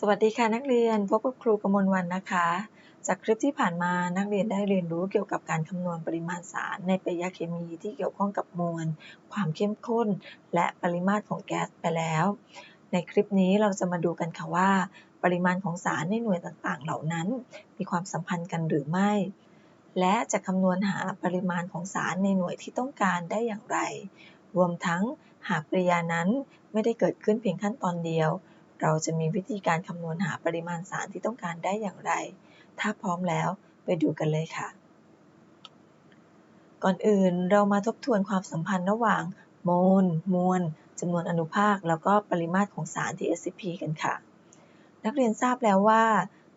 สวัสดีค่ะนักเรียนพบกับครูกมลวันนะคะ จากคลิปที่ผ่านมานักเรียนได้เรียนรู้เกี่ยวกับการคำนวณปริมาณสารในปริยาเคมีที่เกี่ยวข้องกับมวล ความเข้มข้น และปริมาตรของแก๊สไปแล้ว ในคลิปนี้เราจะมาดูกันค่ะว่า ปริมาณของสารในหน่วยต่างๆ เหล่านั้น มีความสัมพันธ์กันหรือไม่ และจะคำนวณหาปริมาณของสารในหน่วยที่ต้องการได้อย่างไร รวมทั้งหากปริยานั้นไม่ได้เกิดขึ้นเพียงขั้นตอนเดียว เราจะมีวิธีการคำนวณหาปริมาณสารที่ต้องการได้อย่างไร ถ้าพร้อมแล้วไปดูกันเลยค่ะ ก่อนอื่นเรามาทบทวนความสัมพันธ์ระหว่างโมล มวลจำนวนอนุภาค แล้วก็ปริมาตรของสารที่ SCP กันค่ะ นักเรียนทราบแล้วว่า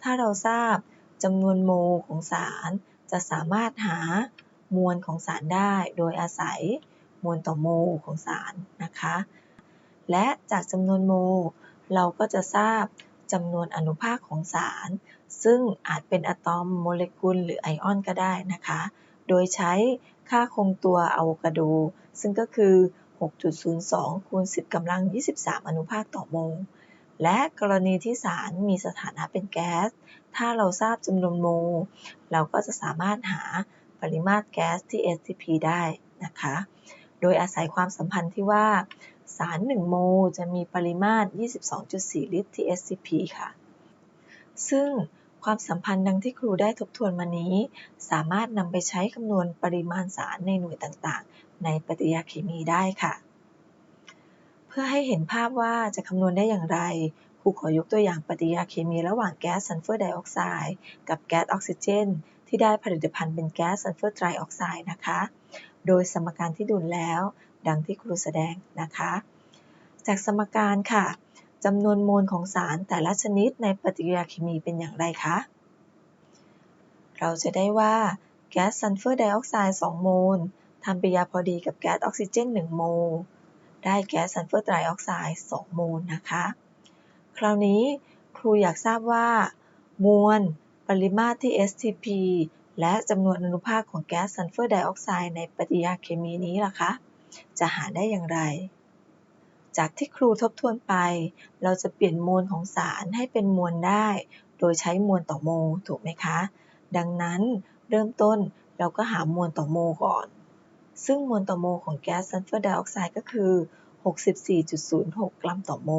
ถ้าเราทราบจำนวนโมลของสาร จะสามารถหามวลของสารได้ โดยอาศัยมวลต่อโมลของสารนะคะ และจากจำนวนโมล เราก็จะทราบจำนวนอนุภาคของสาร ซึ่งอาจเป็นอะตอมโมเลกุลหรือไอออนก็ได้นะคะ โดยใช้ค่าคงตัวอะโวคาโด ซึ่งก็คือ 6.02 คูณ 10กำลัง 23 อนุภาคต่อโมล และกรณีที่สารมีสถานะเป็นแก๊ส ถ้าเราทราบจำนวนโมล เราก็จะสามารถหาปริมาตรแก๊สที่ STP ได้นะคะ โดยอาศัยความสัมพันธ์ที่ว่า สาร 1 โมลจะมีปริมาตร 22.4 ลิตรที่ SCP ค่ะ ซึ่งความสัมพันธ์ดังที่ครูได้ทบทวนมานี้ สามารถนำไปใช้คำนวณปริมาณสารในหน่วยต่างๆ ในปฏิกิริยาเคมีได้ค่ะ เพื่อให้เห็นภาพว่าจะคำนวณได้อย่างไร ครูขอยกตัวอย่างปฏิกิริยาเคมีระหว่างแก๊สซัลเฟอร์ไดออกไซด์กับแก๊สออกซิเจน ที่ได้ผลิตภัณฑ์เป็นแก๊สซัลเฟอร์ไตรออกไซด์นะคะ โดยสมการที่ดุลแล้ว ดังที่ครูแสดงนะคะ จากสมการค่ะจำนวนโมลของสารแต่ละชนิดในปฏิกิริยาเคมีเป็นอย่างไรคะ เราจะได้ว่าแก๊สซัลเฟอร์ไดออกไซด์2โมลทำปฏิกิริยาพอดีกับแก๊สออกซิเจน 1 โมล ได้แก๊สซัลเฟอร์ไตรออกไซด์2โมลนะคะ คราวนี้ครูอยากทราบว่า มวล ปริมาตรที่ STP และจำนวนอนุภาคของแก๊สซัลเฟอร์ไดออกไซด์ในปฏิกิริยาเคมีนี้ล่ะคะ จะหาได้อย่างไร จากที่ครูทบทวนไป เราจะเปลี่ยนมวลของสารให้เป็นมวลได้ โดยใช้มวลต่อโมถูกไหมคะ ดังนั้นเริ่มต้นเราก็หามวลต่อโมก่อน ซึ่งมวลต่อโมของแก๊สซัลเฟอร์ไดออกไซด์ก็คือ 64.06 กรัมต่อโม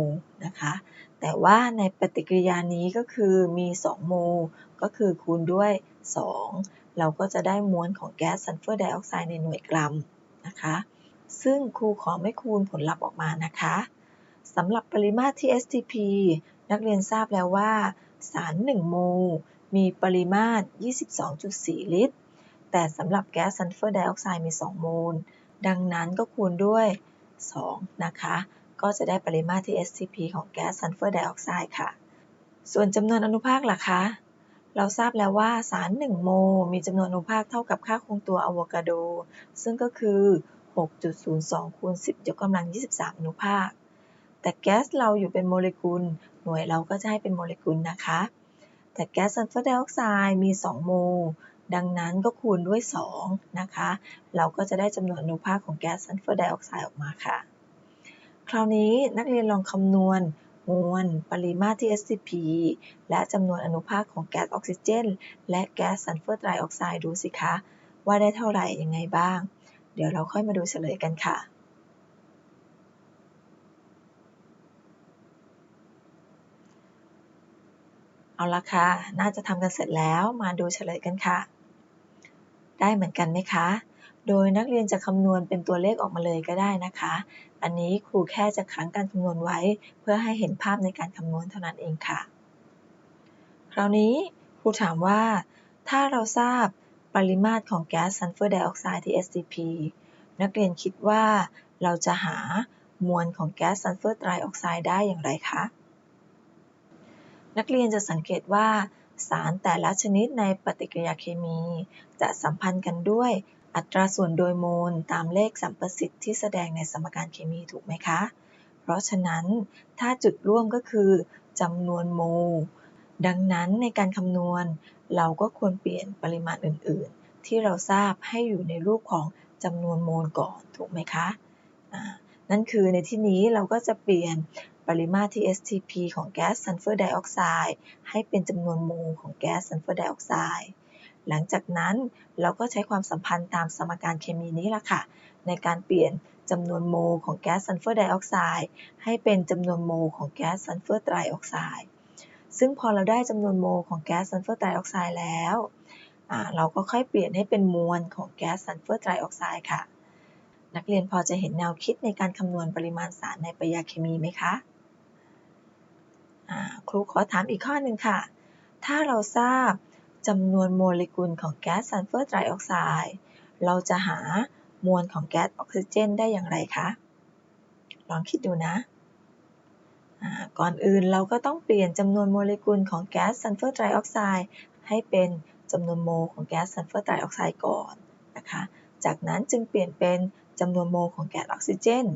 นะคะ แต่ว่าในปฏิกิริยานี้ก็คือมี 2 โม ก็คือคูณด้วย 2 เราก็จะได้มวลของแก๊สซัลเฟอร์ไดออกไซด์ในหน่วยกรัมนะคะ ซึ่งครูขอไม่คูณผลลัพธ์ออกมานะคะสำหรับปริมาตรที่ STP นักเรียนทราบแล้วว่า สาร 1 โมลมีปริมาตร 22.4 ลิตร แต่สำหรับแก๊สซัลเฟอร์ไดออกไซด์มี 2 โมล ดังนั้นก็คูณด้วย 2 นะคะ ก็จะได้ปริมาตรที่ STP ของแก๊สซัลเฟอร์ไดออกไซด์ค่ะ ส่วนจำนวนอนุภาคล่ะคะ เราทราบแล้วว่าสาร 1 โมลมีจำนวนอนุภาคเท่ากับค่าคงตัวอะโวคาโด ซึ่งก็คือ 6.02คูณ10ยกกำลัง 23 อนุภาค แต่แก๊สเราอยู่เป็นโมเลกุล หน่วยเราก็จะให้เป็นโมเลกุลนะคะ แต่แก๊สซัลเฟอร์ไดออกไซด์มี 2 โมล ดังนั้นก็คูณด้วย 2 นะคะ เราก็จะได้จำนวนอนุภาคของแก๊สซัลเฟอร์ไดออกไซด์ออกมาค่ะ คราวนี้นักเรียนลองคำนวณมวลปริมาตรที่ SCP และจำนวนอนุภาคของแก๊สออกซิเจน และแก๊สซัลเฟอร์ไตรออกไซด์ดูสิคะ ว่าได้เท่าไหร่ยังไงบ้าง เดี๋ยวเราค่อยมาดูเฉลยกันค่ะเอาละค่ะ น่าจะทำกันเสร็จแล้วมาดูเฉลยกันค่ะ ได้เหมือนกันไหมคะ โดยนักเรียนจะคำนวณเป็นตัวเลขออกมาเลยก็ได้นะคะ อันนี้ครูแค่จะค้างการคำนวณไว้ เพื่อให้เห็นภาพในการคำนวณเท่านั้นเองค่ะ คราวนี้ครูถามว่า ถ้าเราทราบ ปริมาตรของแก๊สซัลเฟอร์ไดออกไซด์ ที่ STP นักเรียนคิดว่าเราจะหามวลของแก๊สซัลเฟอร์ไตรออกไซด์ได้อย่างไรคะ นักเรียนจะสังเกตว่า สารแต่ละชนิดในปฏิกิริยาเคมี จะสัมพันธ์กันด้วยอัตราส่วนโดยโมลตามเลขสัมประสิทธิ์ที่แสดงในสมการเคมีถูกไหมคะ เพราะฉะนั้นถ้าจุดร่วมก็คือจำนวนโมล ดังนั้นในการคำนวณ เราก็ควรเปลี่ยนปริมาณอื่น ๆ ที่เราทราบให้อยู่ในรูปของจำนวนโมลก่อนถูกไหมคะนั่นคือในที่นี้เราก็จะเปลี่ยนปริมาตร TSTP ของแก๊สซัลเฟอร์ไดออกไซด์ให้เป็นจำนวนโมลของแก๊สซัลเฟอร์ไดออกไซด์หลังจากนั้นเราก็ใช้ความสัมพันธ์ตามสมการเคมีนี้ละค่ะ ในการเปลี่ยนจำนวนโมลของแก๊สซัลเฟอร์ไดออกไซด์ให้เป็นจำนวนโมลของแก๊สซัลเฟอร์ไตรออกไซด์ ซึ่งพอเราได้จำนวนโมลของแก๊สซัลเฟอร์ไตรออกไซด์แล้วเราก็ค่อยเปลี่ยนให้เป็นมวลของแก๊สซัลเฟอร์ไตรออกไซด์ค่ะ นักเรียนพอจะเห็นแนวคิดในการคำนวณปริมาณสารในปริยาเคมีไหมคะครูขอถามอีกข้อหนึ่งค่ะ ถ้าเราทราบจำนวนโมเลกุลของแก๊สซัลเฟอร์ไตรออกไซด์เราจะหามวลของแก๊สออกซิเจนได้อย่างไรคะ ลองคิดดูนะ ก่อนอื่นเราก็ต้องเปลี่ยนจำนวนโมเลกุลของแก๊สซัลเฟอร์ไตรออกไซด์ให้เป็นจำนวนโมของแก๊สซัลเฟอร์ไตรออกไซด์ก่อนนะคะ จากนั้นจึงเปลี่ยนเป็นจำนวนโมของแก๊สออกซิเจน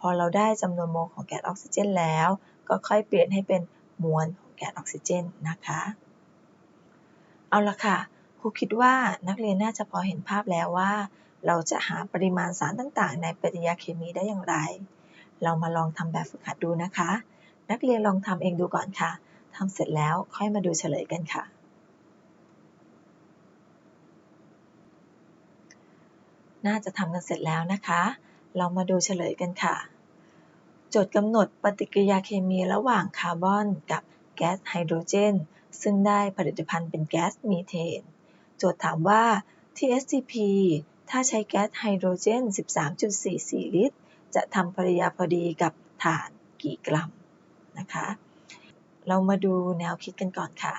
พอเราได้จำนวนโมของแก๊สออกซิเจนแล้ว ก็ค่อยเปลี่ยนให้เป็นมวลของแก๊สออกซิเจนนะคะ เอาละค่ะครูคิดว่านักเรียนน่าจะพอเห็นภาพแล้วว่า เราจะหาปริมาณสารต่างๆ ในปฏิกิริยาเคมีได้อย่างไร เรามาลองทำแบบฝึกหัดดูนะคะ นักเรียนลองทำเองดูก่อนค่ะทำเสร็จแล้วค่อยมาดูเฉลยกันค่ะ น่าจะทำกันเสร็จแล้วนะคะ เรามาดูเฉลยกันค่ะ โจทย์กำหนดปฏิกิริยาเคมีระหว่างคาร์บอนกับแก๊สไฮโดรเจน ซึ่งได้ผลิตภัณฑ์เป็นแก๊สมีเทน โจทย์ถามว่า TSTP ถ้าใช้แก๊สไฮโดรเจน 13.44 ลิตร จะทำปริยาพอดีกับถ่านกี่กรัมนะคะ เรามาดูแนวคิดกันก่อนค่ะ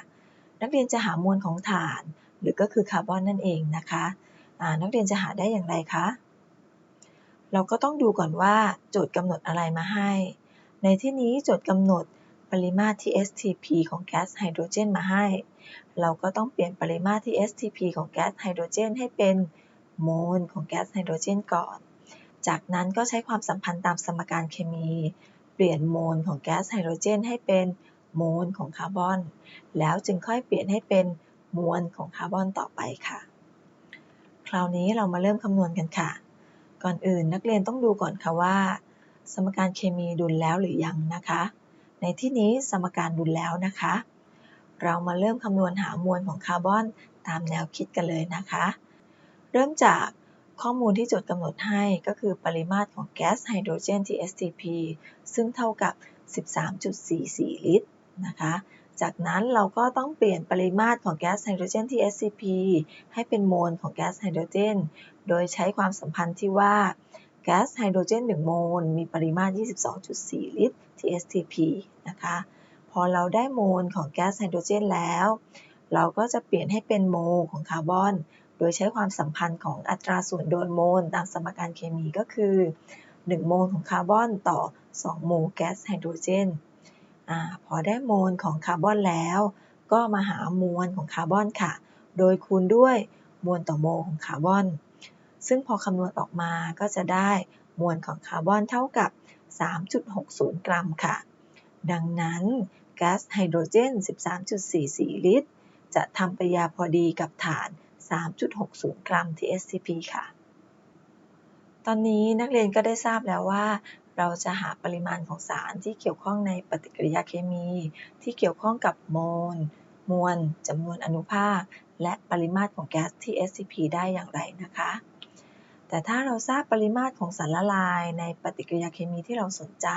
นักเรียนจะหามวลของถ่าน หรือก็คือคาร์บอนนั่นเองนะคะนักเรียนจะหาได้อย่างไรคะ เราก็ต้องดูก่อนว่าโจทย์กำหนดอะไรมาให้ ในที่นี้โจทย์กำหนดปริมาตร TSTP ของแก๊สไฮโดรเจนมาให้ เราก็ต้องเปลี่ยนปริมาตร TSTP ของแก๊สไฮโดรเจนให้เป็นโมลของแก๊สไฮโดรเจนก่อน จากนั้นก็ใช้ความสัมพันธ์ตามสมการเคมี เปลี่ยนโมลของแก๊สไฮโดรเจนให้เป็นโมลของคาร์บอน แล้วจึงค่อยเปลี่ยนให้เป็นมวลของคาร์บอนต่อไปค่ะ คราวนี้เรามาเริ่มคำนวณกันค่ะ ก่อนอื่นนักเรียนต้องดูก่อนค่ะว่า สมการเคมีดุลแล้วหรือยังนะคะ ในที่นี้สมการดุลแล้วนะคะ เรามาเริ่มคำนวณหามวลของคาร์บอนตามแนวคิดกันเลยนะคะ เริ่มจาก ข้อมูลที่โจทย์กำหนดให้ก็คือปริมาตรของแก๊สไฮโดรเจน TSTP ซึ่งเท่ากับ 13.44 ลิตรนะคะ จากนั้นเราก็ต้องเปลี่ยนปริมาตรของแก๊สไฮโดรเจน TSCP ให้เป็นโมลของแก๊สไฮโดรเจน โดยใช้ความสัมพันธ์ที่ว่าแก๊สไฮโดรเจน 1 โมลมีปริมาตร 22.4 ลิตร TSTP นะคะ พอเราได้โมลของแก๊สไฮโดรเจนแล้ว เราก็จะเปลี่ยนให้เป็นโมลของคาร์บอน โดยใช้ความสัมพันธ์ของอัตราส่วนโดยโมลตามสมการเคมีก็คือ 1 โมลของคาร์บอนต่อ 2 โมลแก๊สไฮโดรเจนอพอได้โมลของคาร์บอนแล้ว ก็มาหามวลของคาร์บอนค่ะ โดยคูณด้วยมวลต่อโมลของคาร์บอน ซึ่งพอคำนวณออกมาก็จะได้มวลของคาร์บอนเท่ากับ 3.60 กรัมค่ะ ดังนั้นแก๊สไฮโดรเจน 13.44 ลิตร จะทำปฏิกิริยาพอดีกับฐาน 3.60 กรัม TSTP ค่ะ ตอนนี้นักเรียนก็ได้ทราบแล้วว่า เราจะหาปริมาณของสารที่เกี่ยวข้องในปฏิกิริยาเคมี ที่เกี่ยวข้องกับโมล มวลจำนวนอนุภาค และปริมาตรของแก๊สที่ SCP ได้อย่างไรนะคะ แต่ถ้าเราทราบปริมาตรของสารละลายในปฏิกิริยาเคมีที่เราสนใจ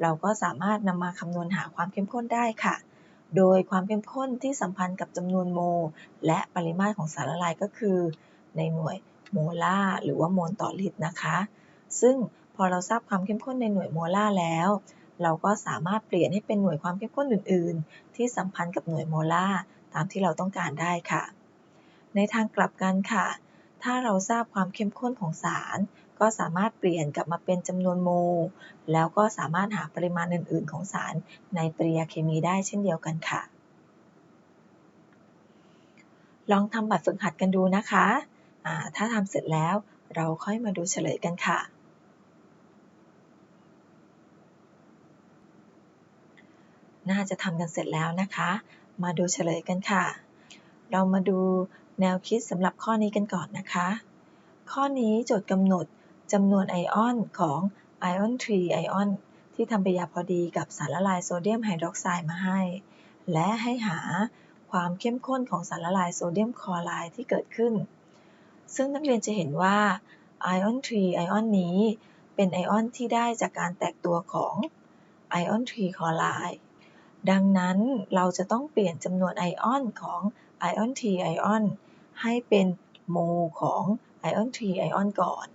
เราก็สามารถนำมาคำนวณหาความเข้มข้นได้ค่ะ โดยความเข้มข้นที่สัมพันธ์กับจำนวนโมลและปริมาตรของสารละลายก็คือ ในหน่วยโมลาร์หรือว่าโมลต่อลิตรนะคะ ซึ่งพอเราทราบความเข้มข้นในหน่วยโมลาร์แล้ว เราก็สามารถเปลี่ยนให้เป็นหน่วยความเข้มข้นอื่น ๆ ที่สัมพันธ์กับหน่วยโมลาร์ตามที่เราต้องการได้ค่ะ ในทางกลับกันค่ะ ถ้าเราทราบความเข้มข้นของสาร ก็สามารถเปลี่ยนกลับมาเป็นจำนวนโมลแล้วก็สามารถหาปริมาณอื่น ๆ ของสารในปริยาเคมีได้เช่นเดียวกันค่ะ ลองทำแบบฝึกหัดกันดูนะคะถ้าทำเสร็จแล้วเราค่อยมาดูเฉลยกันค่ะ น่าจะทำกันเสร็จแล้วนะคะ มาดูเฉลยกันค่ะ เรามาดูแนวคิดสำหรับข้อนี้กันก่อนนะคะ ข้อนี้โจทย์กำหนด จำนวนไอออนของไอออนทรีไอออนที่ทำปฏิกิริยาพอดีกับสารละลายโซเดียมไฮดรอกไซด์มาให้ และให้หาความเข้มข้นของสารละลายโซเดียมคลอไรด์ที่เกิดขึ้น ซึ่งนักเรียนจะเห็นว่าไอออนทรีไอออนนี้เป็นไอออนที่ได้จากการแตกตัวของไอออนทรีคลอไรด์ดังนั้นเราจะต้องเปลี่ยนจำนวนไอออนของไอออนทรีไอออนให้เป็นโมของไอออนทรีไอออนก่อน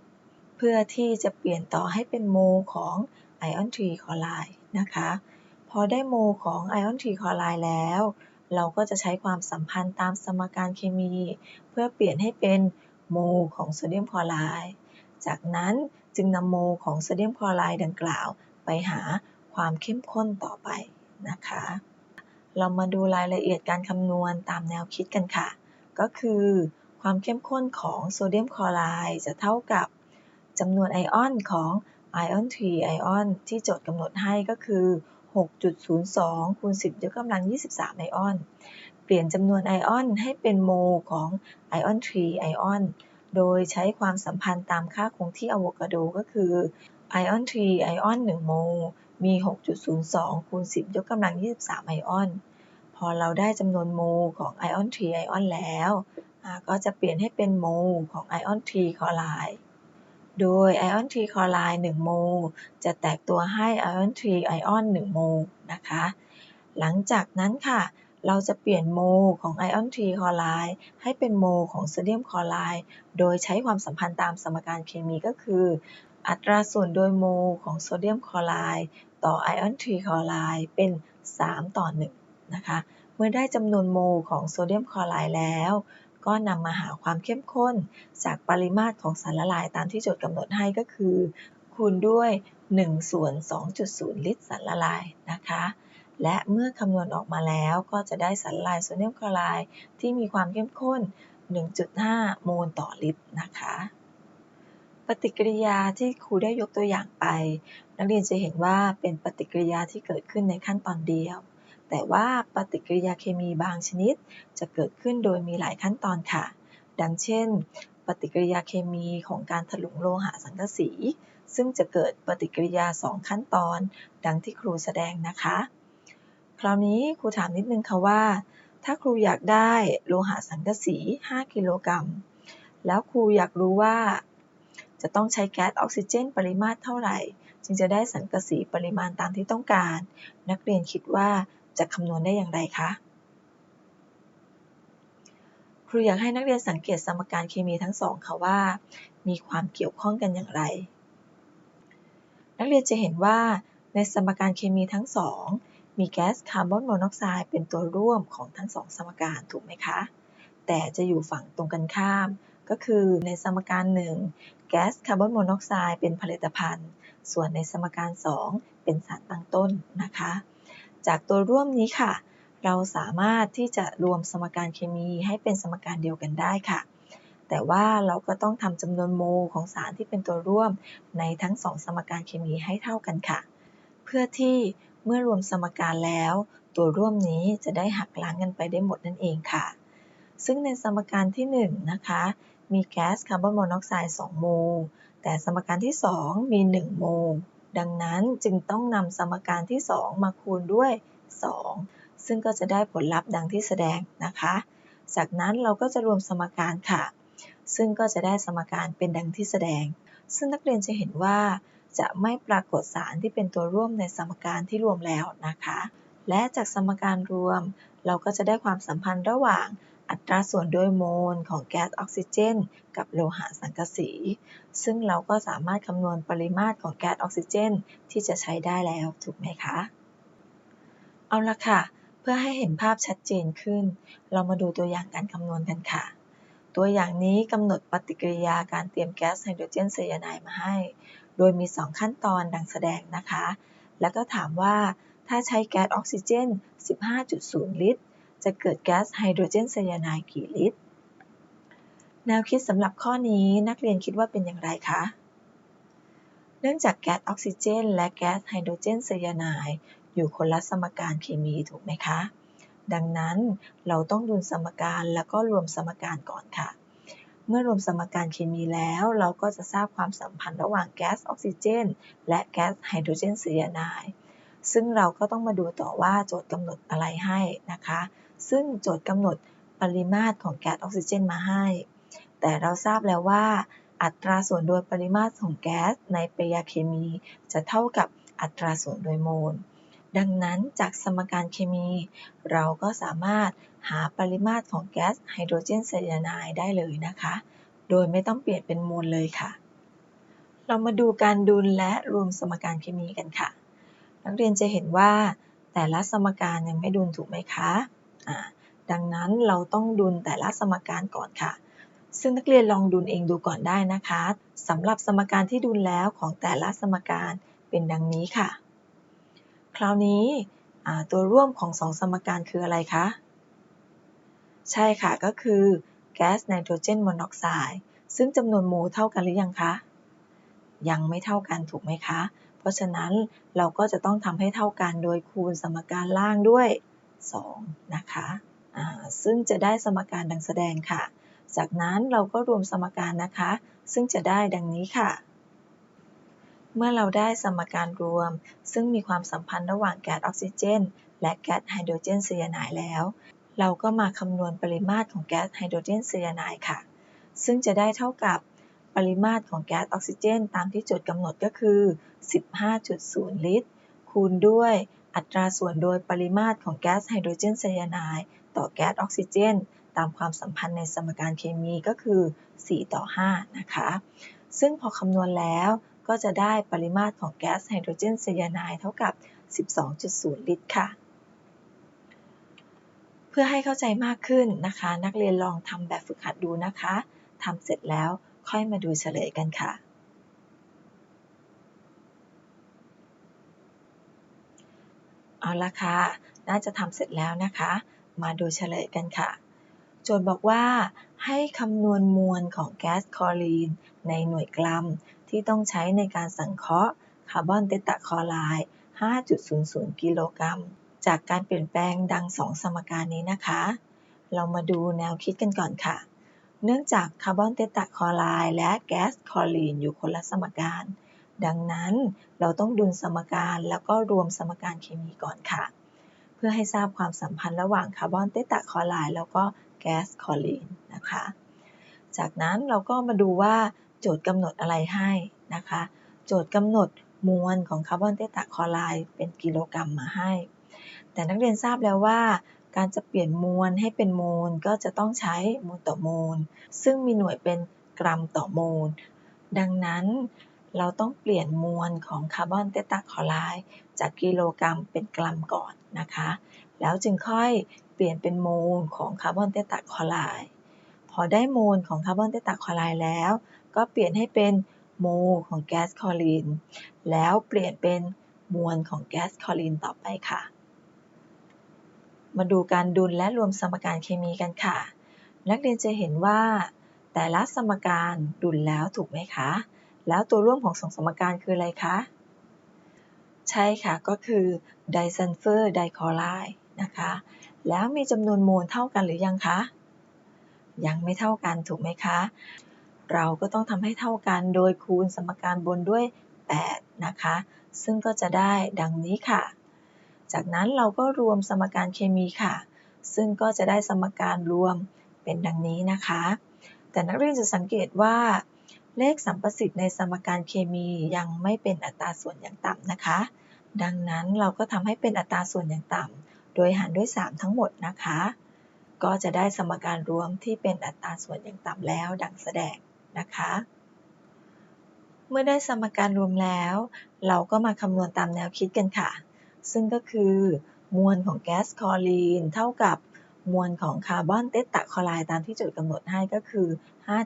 เพื่อที่จะเปลี่ยนต่อให้เป็นโมของไอออนทรีคลอไรด์นะคะ พอได้โมของไอออนทรีคลอไรด์แล้ว เราก็จะใช้ความสัมพันธ์ตามสมการเคมี เพื่อเปลี่ยนให้เป็นโมของโซเดียมคลอไรด์จากนั้นจึงนำโมของโซเดียมคลอไรด์ดังกล่าวไปหาความเข้มข้นต่อไปนะคะ เรามาดูรายละเอียดการคำนวณตามแนวคิดกันค่ะ ก็คือความเข้มข้นของโซเดียมคลอไรด์จะเท่ากับ จำนวนไอออนของไอออน3ไอออนที่โจทย์กำหนดให้ก็คือ 6.02 คูณ 10 ยกกำลัง 23 ไอออน เปลี่ยนจำนวนไอออนให้เป็นโมของไอออน3ไอออน โดยใช้ความสัมพันธ์ตามค่าคงที่อะโวคาโดก็คือไอออน3ไอออน 1 โมมี 6.02 คูณ 10 ยกกำลัง 23 ไอออน พอเราได้จำนวนโมของไอออน3ไอออนแล้ว ก็จะเปลี่ยนให้เป็นโมของไอออน3คลอไรด์ โดยไอออนทรีคลอไรด์1โมลจะแตกตัวให้ไอออนทรีไอออน1โมลนะคะ หลังจากนั้นค่ะ เราจะเปลี่ยนโมลของไอออนทรีคลอไรด์ให้เป็นโมลของโซเดียมคลอไรด์โดยใช้ความสัมพันธ์ตามสมการเคมีก็คือ อัตราส่วนโดยโมลของโซเดียมคลอไรด์ต่อไอออนทรีคลอไรด์เป็น 3 ต่อ 1 นะคะ เมื่อได้จำนวนโมลของโซเดียมคลอไรด์แล้ว ก็นำมาหาความเข้มข้นจากปริมาตรของสารละลายตามที่โจทย์กำหนดให้ก็คือ คูณด้วย 1 ส่วน 2.0 ลิตรสารละลายนะคะ และเมื่อคำนวณออกมาแล้วก็จะได้สารละลายโซเดียมคลอไรด์ที่มีความเข้มข้น 1.5 โมลต่อลิตรนะคะปฏิกิริยาที่ครูได้ยกตัวอย่างไป นักเรียนจะเห็นว่าเป็นปฏิกิริยาที่เกิดขึ้นในขั้นตอนเดียว แต่ว่าปฏิกิริยาเคมีบางชนิด จะเกิดขึ้นโดยมีหลายขั้นตอนค่ะ ดังเช่น ปฏิกิริยาเคมีของการถลุงโลหะสังกะสี ซึ่งจะเกิดปฏิกิริยา 2 ขั้นตอน ดังที่ครูแสดงนะคะ คราวนี้ครูถามนิดนึงค่ะว่า ถ้าครูอยากได้โลหะสังกะสี 5 กิโลกรัม แล้วครูอยากรู้ว่า จะต้องใช้แก๊สออกซิเจน ปริมาตรเท่าไหร่ จึงจะได้สังกะสีปริมาณตามที่ต้องการ นักเรียนคิดว่า จะคำนวณได้อย่างไรคะ ครูอยากให้นักเรียนสังเกตสมการเคมีทั้งสองค่ะว่า มีความเกี่ยวข้องกันอย่างไร นักเรียนจะเห็นว่าในสมการเคมีทั้งสองมีแก๊สคาร์บอนโมนอกไซด์เป็นตัวร่วมของทั้งสองสมการถูกไหมคะ แต่จะอยู่ฝั่งตรงกันข้าม ก็คือในสมการหนึ่งแก๊สคาร์บอนโมนอกไซด์เป็นผลิตภัณฑ์ ส่วนในสมการ 2 เป็นสารตั้งต้นนะคะ จากตัวร่วมนี้ค่ะ เราสามารถที่จะรวมสมการเคมีให้เป็นสมการเดียวกันได้ค่ะ แต่ว่าเราก็ต้องทำจำนวนโมลของสารที่เป็นตัวร่วมในทั้งสองสมการเคมีให้เท่ากันค่ะ เพื่อที่เมื่อรวมสมการแล้ว ตัวร่วมนี้จะได้หักล้างกันไปได้หมดนั่นเองค่ะ ซึ่งในสมการที่1นะคะมีแก๊สคาร์บอนมอนอกไซด์2โมลแต่สมการที่ 2 มี 1 โมล ดังนั้นจึงต้องนำสมการที่ 2 มาคูณด้วย 2 ซึ่งก็จะได้ผลลัพธ์ดังที่แสดงนะคะ จากนั้นเราก็จะรวมสมการค่ะ ซึ่งก็จะได้สมการเป็นดังที่แสดง ซึ่งนักเรียนจะเห็นว่า จะไม่ปรากฏสารที่เป็นตัวร่วมในสมการที่รวมแล้วนะคะ และจากสมการรวม เราก็จะได้ความสัมพันธ์ระหว่าง อัตราส่วนโดยโมลของแก๊สออกซิเจน กับโลหะสังกะสี ซึ่งเราก็สามารถคำนวณปริมาตรของแก๊สออกซิเจน ที่จะใช้ได้แล้วถูกไหมคะ เอาละค่ะ เพื่อให้เห็นภาพชัดเจนขึ้น เรามาดูตัวอย่างการคำนวณกันค่ะ ตัวอย่างนี้กำหนดปฏิกิริยาการเตรียมแก๊สไฮโดรเจนไซยาไนด์มาให้ โดยมี 2 ขั้นตอนดังแสดงนะคะ แล้วก็ถามว่าถ้าใช้แก๊สออกซิเจน 15.0 ลิตร จะเกิดแก๊สไฮโดรเจนไซยาไนด์กี่ลิตร แนวคิดสำหรับข้อนี้นักเรียนคิดว่าเป็นอย่างไรคะ เนื่องจากแก๊สออกซิเจน และแก๊สไฮโดรเจนไซยาไนด์อยู่คนละสมการเคมีถูกไหมคะ ดังนั้นเราต้องดูสมการแล้วก็รวมสมการก่อนค่ะเมื่อรวมสมการเคมีแล้วเราก็จะทราบความสัมพันธ์ระหว่างแก๊สออกซิเจน และแก๊สไฮโดรเจนไซยาไนด์ซึ่งเราก็ต้องมาดูต่อว่าโจทย์กำหนดอะไรให้นะคะ ซึ่งโจทย์กำหนดปริมาตรของแก๊สออกซิเจนมาให้ แต่เราทราบแล้วว่า อัตราส่วนโดยปริมาตรของแก๊สในปฏิกิริยาเคมี จะเท่ากับอัตราส่วนโดยโมล ดังนั้นจากสมการเคมี เราก็สามารถหาปริมาตรของแก๊สไฮโดรเจนไซยาไนด์ได้เลยนะคะ โดยไม่ต้องเปลี่ยนเป็นโมลเลยค่ะ เรามาดูการดุลและรวมสมการเคมีกันค่ะ นักเรียนจะเห็นว่าแต่ละสมการยังไม่ดุลถูกไหมคะะ ดังนั้นเราต้องดุลแต่ละสมการก่อนค่ะ ซึ่งนักเรียนลองดุลเองดูก่อนได้นะคะสำหรับสมการที่ดุลแล้วของแต่ละสมการเป็นดังนี้ค่ะ คราวนี้ตัวร่วมของสองสมการคืออะไรคะ ใช่ค่ะก็คือแก๊สไนโตรเจนมอนอกไซด์ซึ่งจำนวนโมเท่ากันหรือยังคะ ยังไม่เท่ากันถูกไหมคะ เพราะฉะนั้นเราก็จะต้องทำให้เท่ากันโดยคูณสมการล่างด้วย 2 นะคะซึ่งจะได้สมการดังแสดงค่ะ จากนั้นเราก็รวมสมการนะคะ ซึ่งจะได้ดังนี้ค่ะ เมื่อเราได้สมการรวม ซึ่งมีความสัมพันธ์ระหว่างแก๊สออกซิเจน และแก๊สไฮโดรเจนไซยาไนด์แล้ว เราก็มาคำนวณปริมาตรของแก๊สไฮโดรเจนไซยาไนด์ค่ะ ซึ่งจะได้เท่ากับปริมาตรของแก๊สออกซิเจน ตามที่โจทย์กำหนดก็คือ 15.0 ลิตร คูณด้วย อัตราส่วนโดยปริมาตรของแก๊สไฮโดรเจนไซยาไนด์ต่อแก๊สออกซิเจน ตามความสัมพันธ์ในสมการเคมีก็คือ 4 ต่อ 5 นะคะ ซึ่งพอคำนวณแล้วก็จะได้ปริมาตรของแก๊สไฮโดรเจนไซยาไนด์เท่ากับ 12.0 ลิตรค่ะ เพื่อให้เข้าใจมากขึ้นนะคะ นักเรียนลองทำแบบฝึกหัดดูนะคะทำเสร็จแล้วค่อยมาดูเฉลยกันค่ะ เอาละค่ะ น่าจะทำเสร็จแล้วนะคะ มาดูเฉลยกันค่ะ โจทย์บอกว่าให้คำนวณมวลของแก๊สคลอรีน ในหน่วยกรัม ที่ต้องใช้ในการสังเคราะห์คาร์บอนเตตะคลอไรด์5.00 กิโลกรัม จากการเปลี่ยนแปลงดังสองสมการนี้นะคะ เรามาดูแนวคิดกันก่อนค่ะ เนื่องจากคาร์บอนเตตะคลอไรด์และแก๊สคลอรีนอยู่คนละสมการ ดังนั้นเราต้องดุลสมการแล้วก็รวมสมการเคมีก่อนค่ะ เพื่อให้ทราบความสัมพันธ์ระหว่างคาร์บอนเตตะคอไรด์แล้วก็แก๊สคอรีนนะคะ จากนั้นเราก็มาดูว่าโจทย์กำหนดอะไรให้นะคะ โจทย์กำหนดมวลของคาร์บอนเตตะคอไรด์เป็นกิโลกรัมมาให้ แต่นักเรียนทราบแล้วว่า การจะเปลี่ยนมวลให้เป็นโมลก็จะต้องใช้มวลต่อโมล ซึ่งมีหน่วยเป็นกรัมต่อโมล ดังนั้น เราต้องเปลี่ยนมวลของคาร์บอนเตตะคลอไรด์จากกิโลกรัมเป็นกรัมก่อนนะคะ แล้วจึงค่อยเปลี่ยนเป็นโมลของคาร์บอนเตตะคลอไรด์พอได้โมลของคาร์บอนเตตะคลอไรด์แล้ว ก็เปลี่ยนให้เป็นโมของแก๊สคลอรีน แล้วเปลี่ยนเป็นมวลของแก๊สคลอรีนต่อไปค่ะ มาดูการดุลและรวมสมการเคมีกันค่ะ นักเรียนจะเห็นว่า แต่ละสมการดุลแล้วถูกไหมคะ แล้วตัวร่วมของสองสมการคืออะไรคะ ใช่ค่ะ ก็คือไดซัลเฟอร์ไดคลอไรด์นะคะ แล้วมีจำนวนโมลเท่ากันหรือยังคะ ยังไม่เท่ากันถูกไหมคะ เราก็ต้องทำให้เท่ากันโดยคูณสมการบนด้วย 8 นะคะ ซึ่งก็จะได้ดังนี้ค่ะ จากนั้นเราก็รวมสมการเคมีค่ะ ซึ่งก็จะได้สมการรวมเป็นดังนี้นะคะ แต่นักเรียนจะสังเกตว่า เลขสัมประสิทธิ์ในสมการเคมียังไม่เป็นอัตราส่วนอย่างต่ำนะคะ ดังนั้นเราก็ทำให้เป็นอัตราส่วนอย่างต่ำโดยหารด้วย 3 ทั้งหมดนะคะ ก็จะได้สมการรวมที่เป็นอัตราส่วนอย่างต่ำแล้วดังแสดงนะคะ เมื่อได้สมการรวมแล้ว เราก็มาคำนวณตามแนวคิดกันค่ะ ซึ่งก็คือ มวลของแก๊สคลอรีนเท่ากับมวลของคาร์บอนเตตะคลอไรด์ตามที่โจทย์กำหนดให้ก็คือ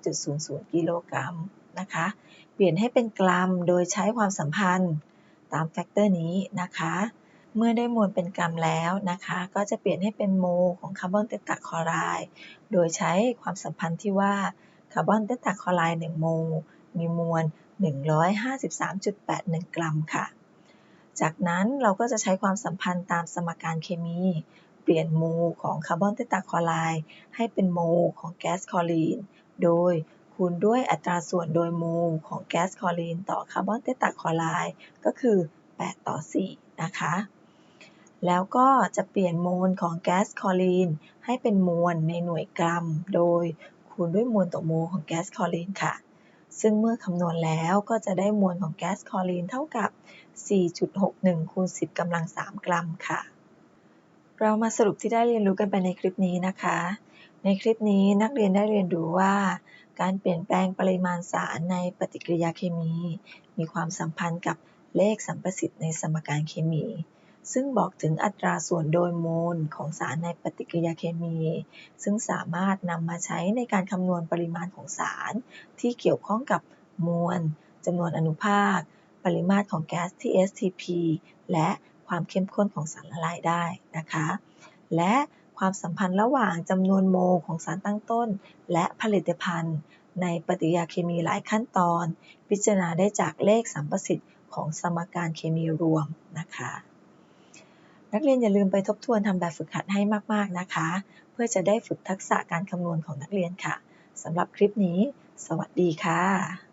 5.00 กิโลกรัม นะคะ เปลี่ยนให้เป็นกรัมโดยใช้ความสัมพันธ์ตามแฟกเตอร์นี้นะคะ เมื่อได้มวลเป็นกรัมแล้วนะคะ ก็จะเปลี่ยนให้เป็นโมของคาร์บอนเตตะคลอไรด์โดยใช้ความสัมพันธ์ที่ว่าคาร์บอนเตตาคลอไรด์1โมลมีมวล 153.81 กรัมค่ะ จากนั้นเราก็จะใช้ความสัมพันธ์ตามสมการเคมี เปลี่ยนโมลของคาร์บอนเตตาคลอไรด์ให้เป็นโมลของแก๊สคลอรีน โดย คูณด้วยอัตราส่วนโดยโมลของแก๊สคลอรีนต่อคาร์บอนเตตาคลอไรด์ก็คือ 8 ต่อ 4 นะคะ แล้วก็จะเปลี่ยนโมลของแก๊สคลอรีนให้เป็นมวลในหน่วยกรัม โดยคูณด้วยมวลต่อโมลของแก๊สคลอรีนค่ะ ซึ่งเมื่อคำนวณแล้วก็จะได้มวลของแก๊สคลอรีนเท่ากับ 4.61คูณ10กำลัง 3 กรัมค่ะ เรามาสรุปที่ได้เรียนรู้กันไปในคลิปนี้นะคะในคลิปนี้นักเรียนได้เรียนรู้ว่า การเปลี่ยนแปลงปริมาณสารในปฏิกิริยาเคมี มีความสัมพันธ์กับเลขสัมประสิทธิ์ในสมการเคมี ซึ่งบอกถึงอัตราส่วนโดยโมลของสารในปฏิกิริยาเคมี ซึ่งสามารถนำมาใช้ในการคำนวณปริมาณของสารที่เกี่ยวข้องกับมวลจำนวนอนุภาค ปริมาตรของแก๊สที่ STP และความเข้มข้นของสารละลายได้นะคะ และ ความสัมพันธ์ระหว่างจำนวนโมลของสารตั้งต้น และผลิตภัณฑ์ ในปฏิกิริยาเคมีหลายขั้นตอน พิจารณาได้จากเลขสัมประสิทธิ์ของสมการเคมีรวมนะคะ นักเรียนอย่าลืมไปทบทวนทำแบบฝึกหัดให้มาก ๆ นะคะ เพื่อจะได้ฝึกทักษะการคำนวณของนักเรียนค่ะสำหรับคลิปนี้ สวัสดีค่ะ